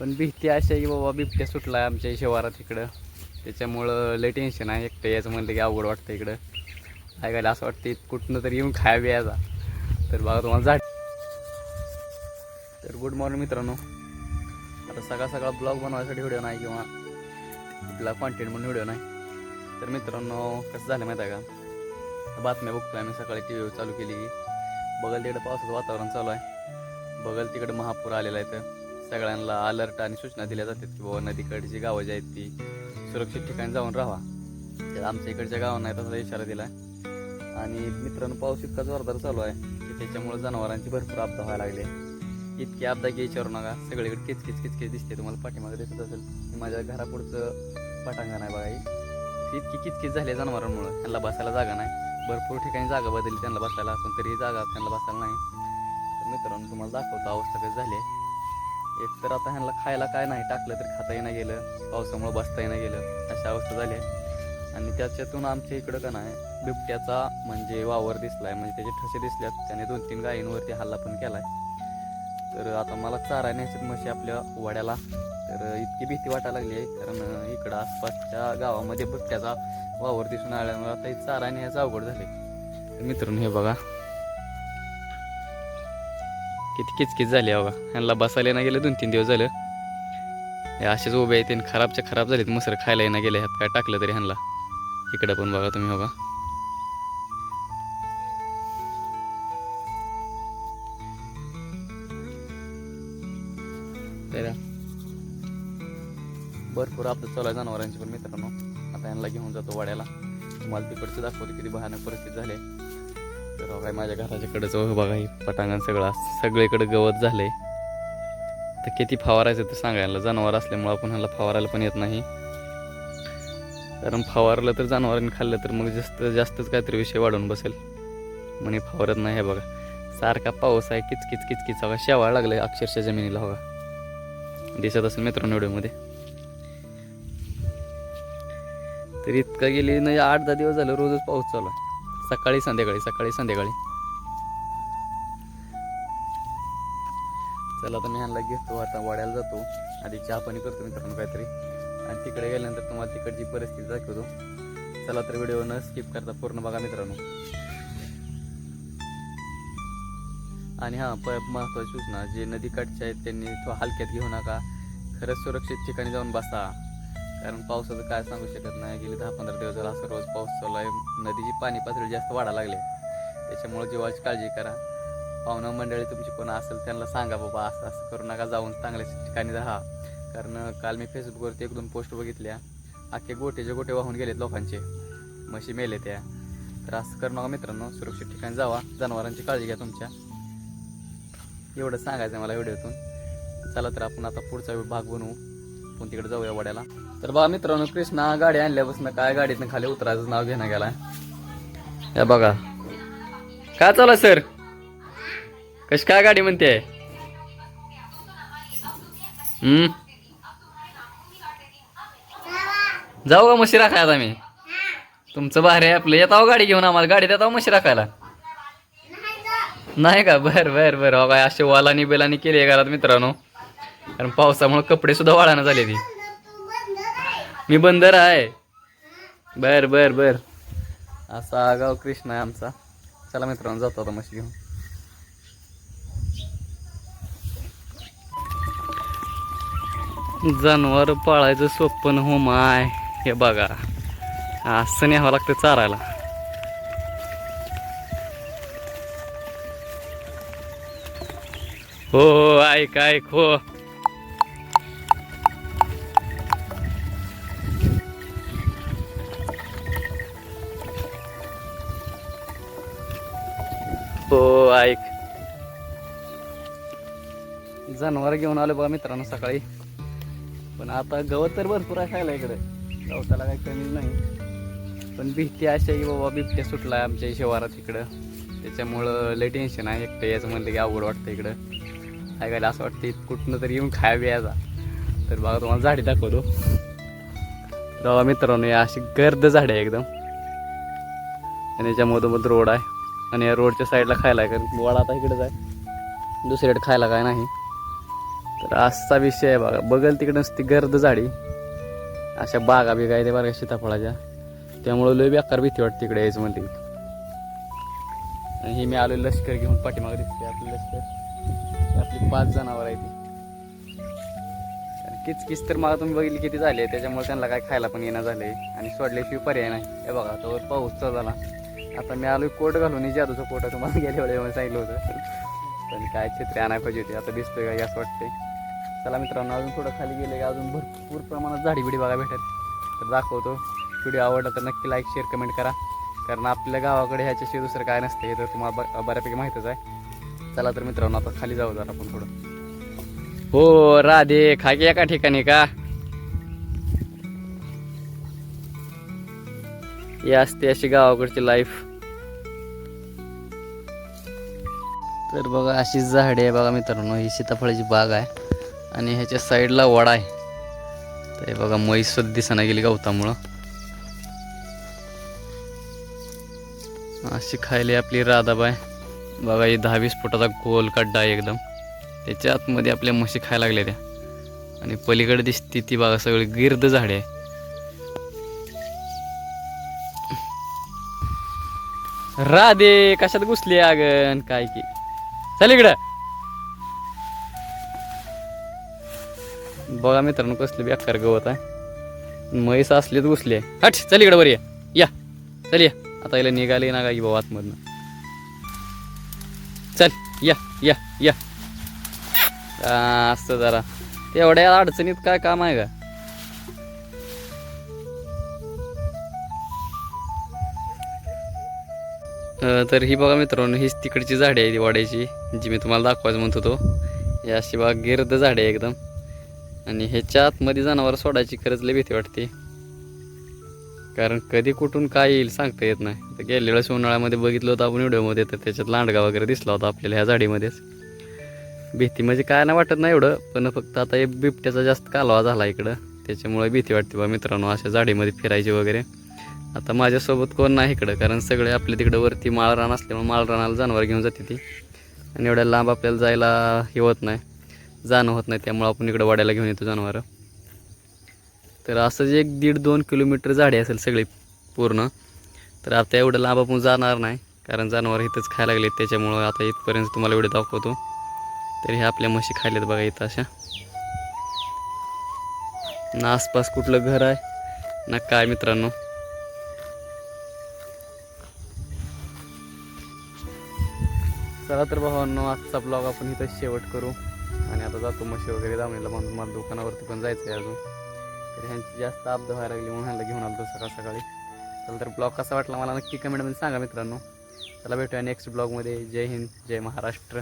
पण भीती अशी आहे की बाबा बिबट्या सुटला आहे आमच्या शिवारात इकडं त्याच्यामुळं लय टेन्शन आहे एकटं याचं म्हणलं की अवघड वाटतं इकडं. ऐकायला असं वाटतं कुठनं तरी येऊन खाया बियाचा. तर बघा तुम्हाला झाड तर गुड मॉर्निंग मित्रांनो. आता सकाळ सकाळ ब्लॉग बनवायसाठी व्हिडिओ नाही किंवा कुठला कॉन्टेंट म्हणून व्हिडिओ नाही. तर मित्रांनो कसं झालं माहिती आहे का? बातम्या बघतोय आम्ही. सकाळी टी व्ही चालू केली. की बघल तिकडे पावसाचं वातावरण चालू आहे. बघल तिकडे महापूर आलेला आहे तर सगळ्यांना अलर्ट आणि सूचना दिल्या जातात की बाबा नदीकडची गावं जी आहेत ती सुरक्षित ठिकाणी जाऊन राहा तर आमच्या इकडच्या गावांना तसा इशारा दिला आणि मित्रांनो पाऊस इतका जोरदार चालू आहे की त्याच्यामुळे जनावरांची भरपूर आपदा व्हायला लागली आहे. इतकी आपदा की विचारू नका. सगळीकडे किचकिच किचकिच दिसते. तुम्हाला पाठीमागे दिसत असेल माझ्या घरापुढचं पटांगण आहे बघा इतकी किचकिच झाली आहे जनावरांमुळं. त्यांना बसायला जागा नाही. भरपूर ठिकाणी जागा बदलली त्यांना बसायला. पण तरीही जागा त्यांना बसायला नाही. तर मित्रांनो तुम्हाला दाखवतो अवस्था कशी झाली आहे. एक तर आता ह्यांना खायला काय नाही टाकलं तर खाता येणं गेलं पावसामुळं बसता येणं गेलं अशा अवस्था झाली आहे आणि त्याच्यातून आमच्या इकडं का नाही बिबट्याचा म्हणजे वावर दिसलाय म्हणजे त्याचे ठसे दिसल्यात. त्याने दोन तीन गायींवरती हल्ला पण केलाय. तर आता मला चारा न्यायच्यात म्हशी आपल्या वाड्याला. तर इतकी भीती वाटायला लागली आहे कारण इकडं आसपासच्या गावामध्ये बिबट्याचा वावर दिसून आल्यामुळे आता चारा न्यायचं अवघड झाले मित्रांनो हे बघा. किती किचकिच झाली आहे ह्यांना बसायला ना गेलं दोन तीन दिवस झालं. हे असेच उभे आहेत आणि खराबच्या खराब झालेत मसर खायला येणं गेले ह्यात काय टाकलं तरी ह्यांना. इकडं पण बघा तुम्ही हो बघा. भरपूर आपलं चालू आहे जनावरांची पण मित्रांनो. आता यांना घेऊन जातो वाड्याला. तुम्हाला तिकडचं दाखवतो किती भयानक परिस्थिती झाली तर काय माझ्या घराच्या कडेच बघा ही पटांगण सगळं सगळीकडे गवत झाले तर किती फवारायचं ते सांगायला. जनावर असल्यामुळं आपण ह्याला फवारायला पण येत नाही. कारण फवारलं तर जनावरांनी खाल्लं तर मग जास्त जास्तच काहीतरी विषय वाढून बसेल. म्हणे फवारत नाही हे बघा. सारखा पाऊस आहे किचकिच किचकिच हवा शेवाळ लागलं अक्षरशः जमिनीला हवा दिसत असेल मित्रांनो व्हिडिओमध्ये. तर इतका गेली नाही आठ दहा दिवस झालं रोजच पाऊस चालू आहे. सकाळी संध्याकाळी सकाळी संध्याकाळी. चला आता मी ह्यांना घेतो आता वाड्याला जातो. आधी चहा पाणी करतो मित्रांनो काहीतरी. आणि तिकडे गेल्यानंतर तुम्हाला तिकडची परिस्थिती दाखवतो. चला तर व्हिडिओ न स्किप करता पूर्ण बघा मित्रांनो. आणि हां प महत्त्वाची सूचना जे नदीकाठचे आहेत त्यांनी तो हलक्यात घेऊ नका. खरंच सुरक्षित ठिकाणी जाऊन बसा. कारण पावसाचं काय सांगू शकत नाही. गेली दहा पंधरा दिवस झाला असं रोज पाऊस चालू आहे. नदीची पाणी पातळी जास्त वाढायला लागली. त्याच्यामुळे जीवाची काळजी करा. पाहुणा मंडळी तुमची कोण असेल त्यांना सांगा बाबा असं असं करू नका जाऊन चांगल्या ठिकाणी राहा. कारण काल मी फेसबुकवरती एक दोन पोस्ट बघितल्या. अख्खे गोटेचे गोटे वाहून गेलेत लोकांचे. म्हशी मेले त्या. तर असं करू नका मित्रांनो सुरक्षित ठिकाणी जावा. जनावरांची काळजी घ्या तुमच्या. एवढं सांगायचं आहे मला व्हिडिओतून. चला तर आपण आता पुढचा भाग बनवू. आपण तिकडे जाऊया वड्याला. तर बघा मित्रांनो कृष्णा गाडी आणल्यापासून काय गाडीतनं खाली उतरायचं नाव घेणं गेलाय. या बघा. काय चालू सर? कशी काय गाडी म्हणते? हम्म? जाऊ का मशी राखायला आम्ही? तुमचं भारी आहे आपलं. येताव गाडी घेऊन आम्हाला. गाडी देताव मशी राखायला? नाही का? बर बर बर. काय असे वालानी बेलानी केली आहे घरात मित्रांनो. कारण पावसामुळे कपडे सुद्धा वाळाना झाले ती मी बंदर आहे. बर बर बर. असा आगाव कृष्ण आहे आमचा. चला मित्रांनो जातो आता म्हशी घेऊन. जनावर पाळायचं स्वप्न हो माय. हे बघा. असं न्यावं लागतं चारायला. हो, हो ऐक ऐक हो. जनावर घेऊन आलो बघा मित्रांनो सकाळी. पण आता गवत तर भरपूर आहे खायला इकडे. गवताला काही कमी नाही. पण भीती अशी आहे की बाबा बिबट्या सुटला आहे आमच्या शिवारात इकडं. त्याच्यामुळं लय टेन्शन आहे एकटं याचं म्हणलं की अवघड वाटतं इकडं. ऐकायला असं वाटतं कुठनं तरी येऊन खाया यायचा तर बघा तुम्हाला झाडी दाखवतो. बघा मित्रांनो या अशी गर्द झाडे आहे एकदम. आणि याच्यामधोमध रोड आहे. आणि या रोडच्या साईडला खायला आहे कारण वडा आता इकडेच आहे. दुसरीकडे खायला काय नाही. तर असा विषय आहे बघा. बगल तिकडं ती गर्द झाडी. अशा बागा बिगा आहे बघा सीताफळाच्या. त्यामुळं लय बेकार भीती वाटते तिकडे यायचं म्हणते. आणि हे मी आलो लष्कर घेऊन पाठीमागे दिसते आपले लष्कर. आपली पाच जनावर आहे ती. आणि किचकिच तर मला तुम्ही बघितली किती झाली त्याच्यामुळे त्यांना काय खायला पण येणं झालंय. आणि सोडल्याशिवाय पर्याय नाही. हे बघा तो पाऊस झाला. आता मी आलो कोट घालून. ही जादूचा कोट आहे तुम्हाला गेल्या वेळेला सांगितलं होतं. पण काय छत्री आणायला पाहिजे होती. आता दिसतोय का? असं वाटते चला मित्रांनो अजून थोडं खाली गेले का अजून भरपूर प्रमाणात झाडी बिडी बघा भेटत तर दाखवतो व्हिडिओ आवडला तर नक्की लाईक शेअर कमेंट करा. कारण आपल्या गावाकडे ह्याच्याशिवाय दुसरं काय नसतं हे तर तुम्हाला ब- बऱ्यापैकी माहीतच आहे. चला तर मित्रांनो आता खाली जाऊ जरा आपण थोडं. हो राधे खाकी एका ठिकाणी का? ही असते अशी गावाकडची लाईफ तर बघा अशी झाडे आहे बघा मित्रांनो ही सीताफळाची बाग आहे. आणि ह्याच्या साईडला वडा आहे. तर हे बघा म्हैस दिसाना गेली गवतामुळं. अशी खायली आपली राधाबाई. बघा ही दहावीस फुटाचा गोल खड्डा आहे एकदम. त्याच्या आतमध्ये आपल्या म्हशी खायला लागल्या त्या. आणि पलीकडे दिसती ती बघा सगळी गिर्द झाडे आहे राधे कशात घुसली अगन काय की. चल इकडं. बघा मित्रांनो कसली बेकार गवत आहे. म्हैस असलीच घुसली. आहे हट चल इकडे बरी या. चल या. आता याला निघाली ना काही भाऊ आतमधनं. चल या या या. आ, असं जरा. तेवढ्या अडचणीत काय काम आहे का? तर ही बघा मित्रांनो हीच तिकडची झाडे आहे ती वाड्याची जी मी तुम्हाला दाखवायचं म्हणत होतो. ही अशी बघा गिर्द झाडे आहे एकदम. आणि ह्याच्या आतमध्ये जनावर सोडायची खरंच लय भीती वाटते. कारण कधी कुठून काय येईल सांगता येत नाही. तर गेल्या वेळेस उन्हाळ्यामध्ये बघितलं होतं आपण व्हिडिओमध्ये तर त्याच्यात लांडगा वगैरे दिसला होता आपल्याला ह्या झाडीमध्येच. भीती म्हणजे काय नाही वाटत नाही एवढं पण फक्त आता हे बिबट्याचा जास्त कालवा झाला इकडं. त्याच्यामुळे भीती वाटते बा मित्रांनो अशा झाडीमध्ये फिरायची वगैरे. आता माझ्यासोबत कोण नाही इकडं कारण सगळे आपल्या तिकडं वरती माळरान असल्यामुळे माळरानाला जनावर घेऊन जाते ती. आणि एवढ्या लांब आपल्याला जायला हे होत नाही. जाणं होत नाही त्यामुळं आपण इकडं वाड्याला घेऊन येतो जनावरं. तर असंच एक दीड दोन किलोमीटर झाडे असेल सगळी पूर्ण तर आता एवढं लांब आपण जाणार नाही कारण जनावर इथंच खायला लागले त्याच्यामुळं आता इथपर्यंत तुम्हाला एवढे दाखवतो. तर हे आपल्या म्हशी खायल्यात बघा इथं अशा. ना आसपास कुठलं घर आहे ना काय मित्रांनो. चला तर भावांनो आजचा ब्लॉग आपण इथं शेवट करू. आणि आता जातो म्हशी वगैरे दामणीला म्हणून मला दुकानावरती पण जायचं आहे अजून. तर ह्यांची जास्त अब्द व्हायला लागली म्हणून ह्यांना घेऊन आलो सकाळ सकाळी. चला तर ब्लॉग कसा वाटला मला नक्की कमेंटमध्ये सांगा मित्रांनो. चला भेटूया नेक्स्ट ब्लॉगमध्ये. जय हिंद जय महाराष्ट्र.